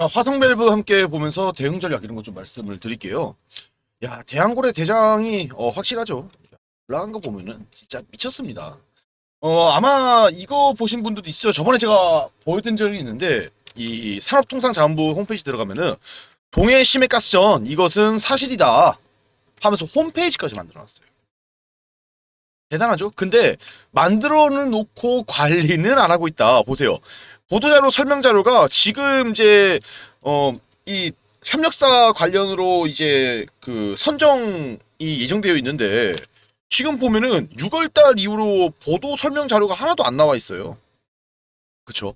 자, 화성 밸브 함께 보면서 대응 전략 이런 거좀 말씀을 드릴게요. 야, 대한고래 대장이 어, 확실하죠. 올라간 거 보면은 진짜 미쳤습니다. 어, 아마 이거 보신 분들도 있어요. 저번에 제가 보여드린 적이 있는데 이 산업통상자원부 홈페이지 들어가면은 동해 심해가스전 이것은 사실이다 하면서 홈페이지까지 만들어놨어요. 대단하죠? 근데 만들어는 놓고 관리는 안 하고 있다. 보세요. 보도자료 설명 자료가 지금 이제 어 이 협력사 관련으로 이제 그 선정이 예정되어 있는데 지금 보면은 6월달 이후로 보도 설명 자료가 하나도 안 나와 있어요. 그쵸?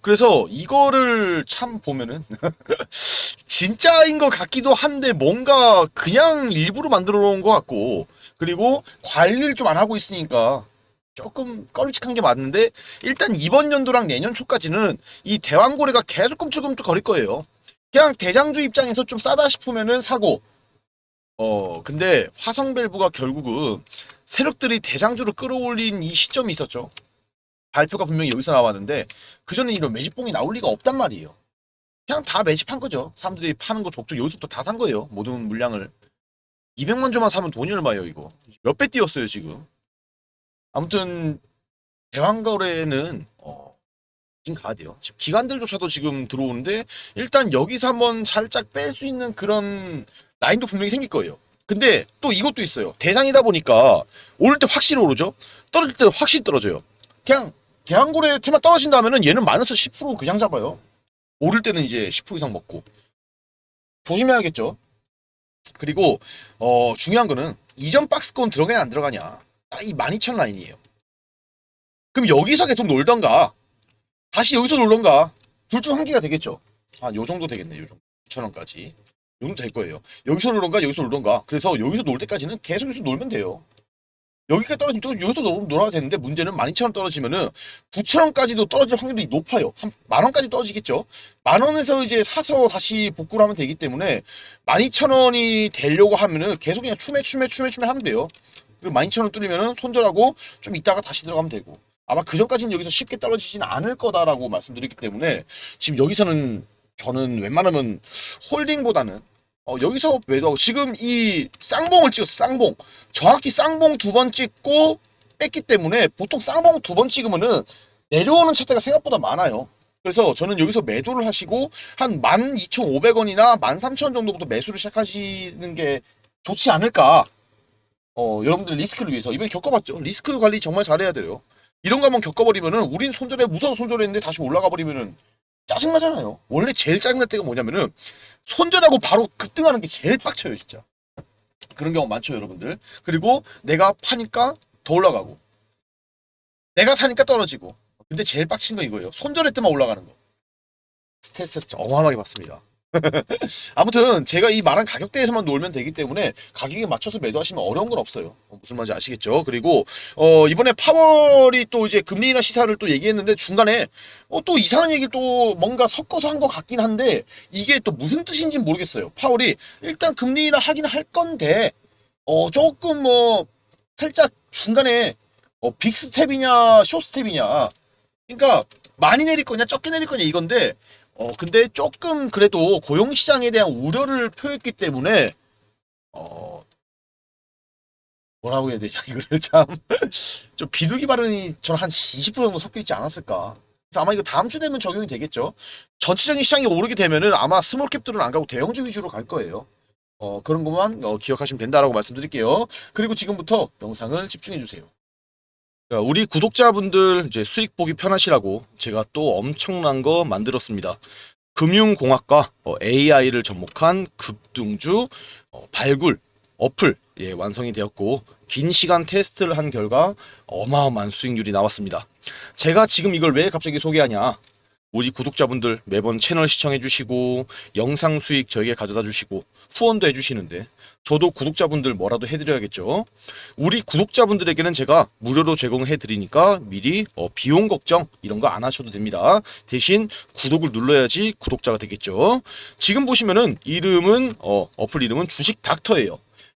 그래서 이거를 참 보면은 진짜인 것 같기도 한데 뭔가 그냥 일부러 만들어 놓은 것 같고 그리고 관리를 좀 안 하고 있으니까 조금 꺼림칙한 게 맞는데 일단 이번 연도랑 내년 초까지는 이 대왕고래가 계속 꿈틀꿈틀 거릴 거예요. 그냥 대장주 입장에서 좀 싸다 싶으면은 사고. 어 근데 화성밸브가 결국은 세력들이 대장주를 끌어올린 이 시점이 있었죠. 발표가 분명히 여기서 나왔는데 그 전에 이런 매집봉이 나올 리가 없단 말이에요. 그냥 다 매집한 거죠. 사람들이 파는 거 족족 여기서부터 다 산 거예요. 모든 물량을. 200만 조만 사면 돈이 얼마예요, 이거. 몇 배 뛰었어요, 지금. 아무튼 대왕거래는 어 지금 가야 돼요. 지금 기관들조차도 지금 들어오는데 일단 여기서 한번 살짝 뺄 수 있는 그런 라인도 분명히 생길 거예요. 근데 또 이것도 있어요. 대상이다 보니까 오를 때 확실히 오르죠. 떨어질 때 확실히 떨어져요. 그냥 대왕고래 테마 떨어진다면은 얘는 마이너스 10% 그냥 잡아요. 오를 때는 이제 10% 이상 먹고 조심해야겠죠. 그리고 어 중요한 거는 이전 박스권 들어가냐 안 들어가냐 딱 이 12,000 라인이에요. 그럼 여기서 계속 놀던가 다시 여기서 놀던가 둘 중 한 개가 되겠죠. 한요 정도 되겠네. 요 정도. 9,000원까지. 요 정도 될 거예요. 여기서 놀던가 여기서 놀던가. 그래서 여기서 놀 때까지는 계속 여기서 놀면 돼요. 여기까지 떨어지면 또 여기서 놀, 놀아야 되는데 문제는 12,000원 떨어지면은 9,000원까지도 떨어질 확률이 높아요. 한 만원까지 떨어지겠죠. 만원에서 이제 사서 다시 복구를 하면 되기 때문에 12,000원이 되려고 하면은 계속 그냥 추매 추매 추매 추매 하면 돼요. 그리고 12,000원 뚫리면은 손절하고 좀 이따가 다시 들어가면 되고. 아마 그 전까지는 여기서 쉽게 떨어지진 않을 거다라고 말씀드렸기 때문에 지금 여기서는 저는 웬만하면 홀딩보다는 어, 여기서 매도하고 지금 이 쌍봉을 찍었어 쌍봉 정확히 쌍봉 두 번 찍고 뺐기 때문에 보통 쌍봉 두 번 찍으면은 내려오는 차트가 생각보다 많아요 그래서 저는 여기서 매도를 하시고 한 12,500원이나 13,000원 정도부터 매수를 시작하시는 게 좋지 않을까 어, 여러분들 리스크를 위해서 이번에 겪어봤죠 리스크 관리 정말 잘해야 돼요 이런 거 한번 겪어버리면은 우린 손절해 무서워 손절했는데 다시 올라가 버리면은 짜증나잖아요. 원래 제일 짜증날 때가 뭐냐면은 손절하고 바로 급등하는 게 제일 빡쳐요, 진짜. 그런 경우 많죠, 여러분들. 그리고 내가 파니까 더 올라가고, 내가 사니까 떨어지고. 근데 제일 빡친 건 이거예요. 손절할 때만 올라가는 거. 스트레스 어마어마하게 받습니다. 아무튼 제가 이 말한 가격대에서만 놀면 되기 때문에 가격에 맞춰서 매도하시면 어려운 건 없어요. 어, 무슨 말인지 아시겠죠? 그리고 어 이번에 파월이 또 이제 금리 인하 시사를 또 얘기했는데 중간에 어 또 이상한 얘기를 또 뭔가 섞어서 한 것 같긴 한데 이게 또 무슨 뜻인지 는 모르겠어요. 파월이 일단 금리 인하 하긴 할 건데 어 조금 뭐 살짝 중간에 어 빅스텝이냐 쇼스텝이냐 그러니까 많이 내릴 거냐 적게 내릴 거냐 이건데 어 근데 조금 그래도 고용 시장에 대한 우려를 표했기 때문에 어 뭐라고 해야 되냐 이거를 참 좀 비둘기 발언이 저는 한 20% 정도 섞여 있지 않았을까. 그래서 아마 이거 다음 주 되면 적용이 되겠죠. 전체적인 시장이 오르게 되면은 아마 스몰캡들은 안 가고 대형주 위주로 갈 거예요. 어 그런 것만 어, 기억하시면 된다라고 말씀드릴게요. 그리고 지금부터 영상을 집중해 주세요. 자, 우리 구독자분들 이제 수익 보기 편하시라고 제가 또 엄청난 거 만들었습니다. 금융공학과 어, AI를 접목한 급등주 어, 발굴 어플 예, 완성이 되었고 긴 시간 테스트를 한 결과 어마어마한 수익률이 나왔습니다. 제가 지금 이걸 왜 갑자기 소개하냐? 우리 구독자분들 매번 채널 시청해 주시고 영상 수익 저에게 가져다 주시고 후원도 해 주시는데 저도 구독자분들 뭐라도 해드려야겠죠. 우리 구독자분들에게는 제가 무료로 제공해 드리니까 미리 어, 비용 걱정 이런 거 안 하셔도 됩니다. 대신 구독을 눌러야지 구독자가 되겠죠. 지금 보시면은 이름은 어, 어플 이름은 주식 닥터예요.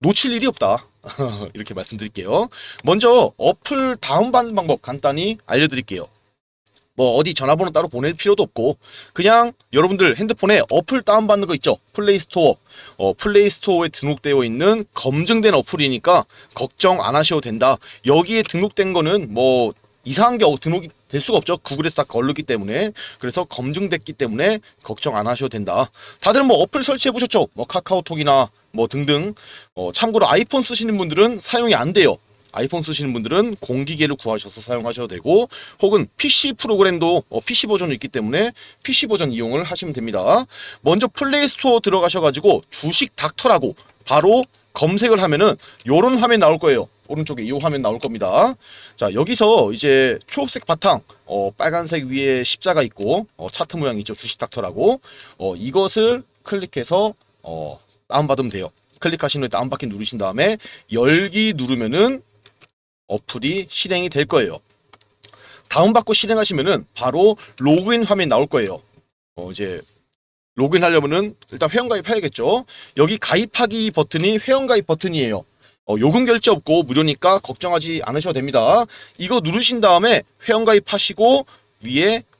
놓칠 일이 없다. 이렇게 말씀드릴게요. 먼저 어플 다운받는 방법 간단히 알려드릴게요. 뭐 어디 전화번호 따로 보낼 필요도 없고 그냥 여러분들 핸드폰에 어플 다운받는 거 있죠? 플레이스토어. 어, 플레이스토어에 등록되어 있는 검증된 어플이니까 걱정 안 하셔도 된다. 여기에 등록된 거는 뭐 이상한 게 등록이 될 수가 없죠. 구글에서 다 걸르기 때문에. 그래서 검증됐기 때문에 걱정 안 하셔도 된다. 다들 뭐 어플 설치해 보셨죠? 뭐 카카오톡이나 뭐 등등 어, 참고로 아이폰 쓰시는 분들은 사용이 안 돼요 아이폰 쓰시는 분들은 공기계를 구하셔서 사용하셔도 되고 혹은 PC 프로그램도 어, PC 버전이 있기 때문에 PC 버전 이용을 하시면 됩니다. 먼저 플레이 스토어 들어가셔가지고 주식 닥터라고 바로 검색을 하면은 요런 화면 나올 거예요. 오른쪽에 이 화면 나올 겁니다. 자 여기서 이제 초록색 바탕, 어, 빨간색 위에 십자가 있고 어, 차트 모양 있죠. 주식 닥터라고 어, 이것을 클릭해서 어, 다운받으면 돼요. 클릭하신 후에 다운받기 누르신 다음에 열기 누르면은 어플이 실행이 될 거예요. 다운받고 실행하시면은 바로 로그인 화면 나올 거예요. 어, 이제 로그인 하려면은 일단 회원 가입 해야겠죠. 여기 가입하기 버튼이 회원 가입 버튼이에요. 어, 요금 결제 없고 무료니까 걱정하지 않으셔도 됩니다. 이거 누르신 다음에 회원 가입 하시고 위에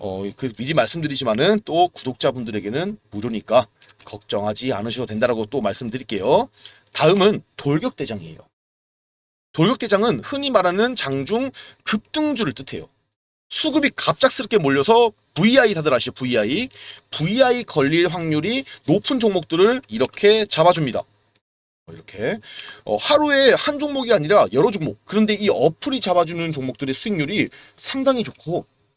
어, 그 미리 말씀드리지만은 또 구독자분들에게는 무료니까 걱정하지 않으셔도 된다라고 또 말씀드릴게요. 다음은 돌격대장이에요. 돌격대장은 흔히 말하는 장중 급등주를 뜻해요. 수급이 갑작스럽게 몰려서 VI 다들 아시죠? VI. VI 걸릴 확률이 높은 종목들을 이렇게 잡아줍니다. 어, 이렇게 어, 하루에 한 종목이 아니라 여러 종목. 그런데 이 어플이 잡아주는 종목들의 수익률이 상당히 좋고